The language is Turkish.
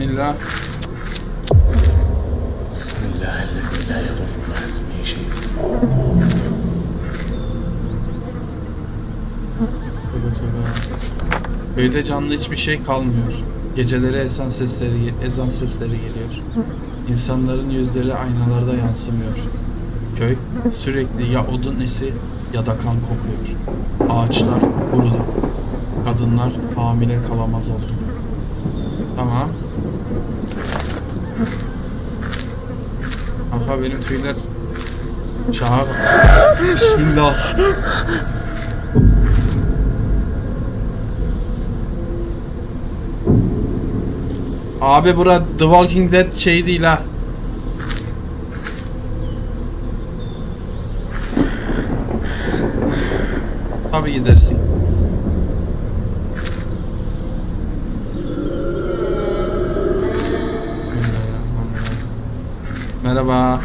Bismillah. Bismillahirrahmanirrahim. La yadurru ma ismihi şey. Köyde canlı hiçbir şey kalmıyor. Geceleri ezan sesleri, ezan sesleri geliyor. İnsanların yüzleri aynalarda yansımıyor. Köy sürekli ya odun isi ya da kan kokuyor. Ağaçlar kurudu. Kadınlar hamile kalamaz oldu. Tamam. Kanka benim tüyler Şaha. Bismillah. Abi bura The Walking Dead şey değil ha. Tabii gidersin. Merhaba.